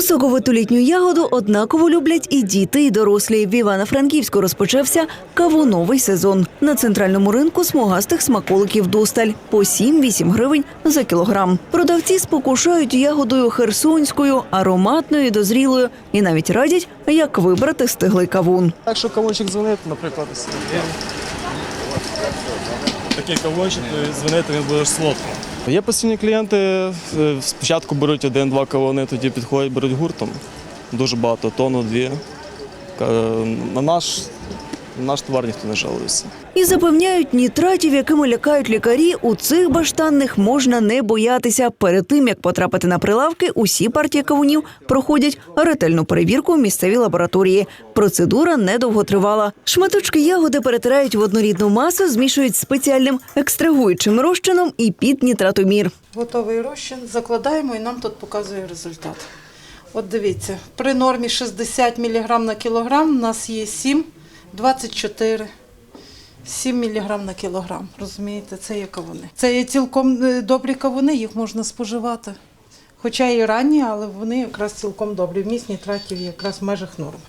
Цю соковиту літню ягоду однаково люблять і діти, і дорослі. В Івано-Франківську розпочався кавуновий сезон. На центральному ринку смугастих смаколиків досталь по 7-8 гривень за кілограм. Продавці спокушають ягодою херсонською, ароматною, дозрілою, і навіть радять, як вибрати стиглий кавун. Якщо кавунчик дзвонить, наприклад, такий. кавунчик, то дзвонити він буде солодкий. Є постійні клієнти, е, спочатку беруть один-два кавуни, тоді підходять, беруть гуртом. Дуже багато, тонну, дві. На наш, на наш товар ніхто не жалується. І запевняють, нітратів, якими лякають лікарі, у цих баштанних можна не боятися. Перед тим як потрапити на прилавки, усі партії кавунів проходять ретельну перевірку в місцевій лабораторії. Процедура недовго тривала. Шматочки ягоди перетирають в однорідну масу, змішують з спеціальним екстрагуючим розчином і під нітратомір. Готовий розчин закладаємо і нам тут показує результат. От дивіться, при нормі 60 мг на кілограм у нас є 7, 24, 7 мг на кілограм. Розумієте, це є кавуни. Це є цілком е, добрі кавуни, їх можна споживати. Хоча і ранні, але вони якраз цілком добрі. Вміст нітратів якраз в межах норми.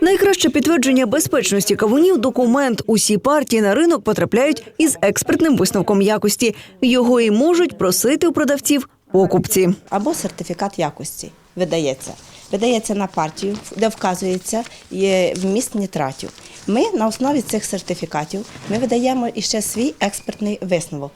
Найкраще підтвердження безпечності кавунів документ. Усі партії на ринок потрапляють із експертним висновком якості. Його і можуть просити у продавців покупці. або сертифікат якості видається. Видається на партію, де вказується вміст нітратів. Ми на основі цих сертифікатів ми видаємо іще свій експертний висновок.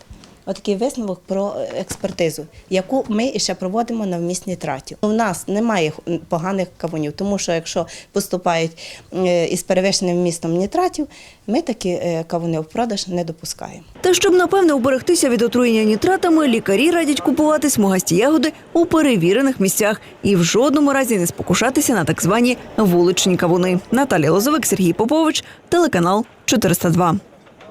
Отакий висновок про експертизу, яку ми іще проводимо на вміст нітратів. У нас немає поганих кавунів, тому що якщо поступають е, із перевищеним вмістом нітратів, ми такі е, кавуни в продаж не допускаємо. Та щоб напевне уберегтися від отруєння нітратами, лікарі радять купувати смугасті ягоди у перевірених місцях і в жодному разі не спокушатися на так звані вуличні кавуни. Наталія Лозовик, Сергій Попович, телеканал 402.